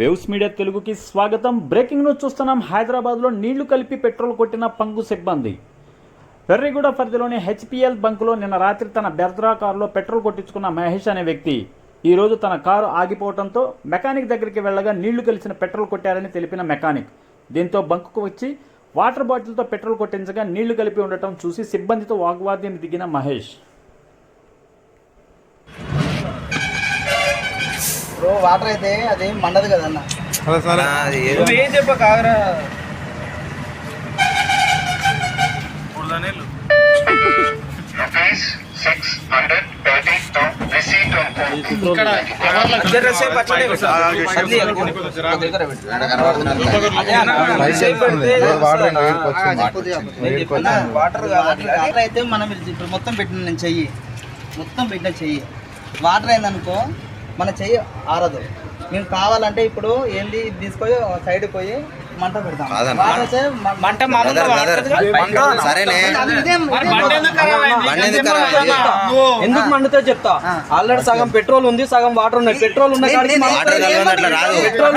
Waves media తెలుగుకి స్వాగతం. Breaking news చూస్తున్నాం. హైదరాబాద్లో నీళ్ళు కలిపి పెట్రోల్ కొట్టిన పంగు సిబ్బంది. పెర్రిగూడ పరిధిలోని హెచ్పిఎల్ బంకులో నిన్న రాత్రి తన బెర్ద్రా కారులో పెట్రోల్ కొట్టించుకున్న మహేష్ అనే వ్యక్తి. ఈ రోజు తన కారు ఆగిపోవడంతో మెకానిక్ దగ్గరికి వెళ్ళగా నీళ్ళు కలిసిన పెట్రోల్ కొట్టారని తెలిపిన మెకానిక్. దీంతో బంకుకు వచ్చి వాటర్ బాటిల్తో పెట్రోల్ కొట్టించగా నీళ్ళు కలిపి ఉండటం చూసి సిబ్బందితో వాగ్వాదాన్ని దిగిన మహేష్. వాటర్ అయితే అది మండదు కదన్న. చెప్ప కాగరా వాటర్ కావాలి. వాటర్ అయితే మనం ఇప్పుడు మొత్తం పెట్టిన నేను చెయ్యి. మొత్తం పెట్టిన చెయ్యి. వాటర్ అయిందనుకో మన చెయ్యి ఆరదు. మేము కావాలంటే ఇప్పుడు ఏంది తీసుకొని సైడ్ పోయి మంట పెడతాం. మంట ఎందుకు మండుతో చెప్తా. ఆల్రెడీ సగం పెట్రోల్ ఉంది సగం వాటర్ ఉన్నాయి పెట్రోల్ ఉన్న పెట్రోల్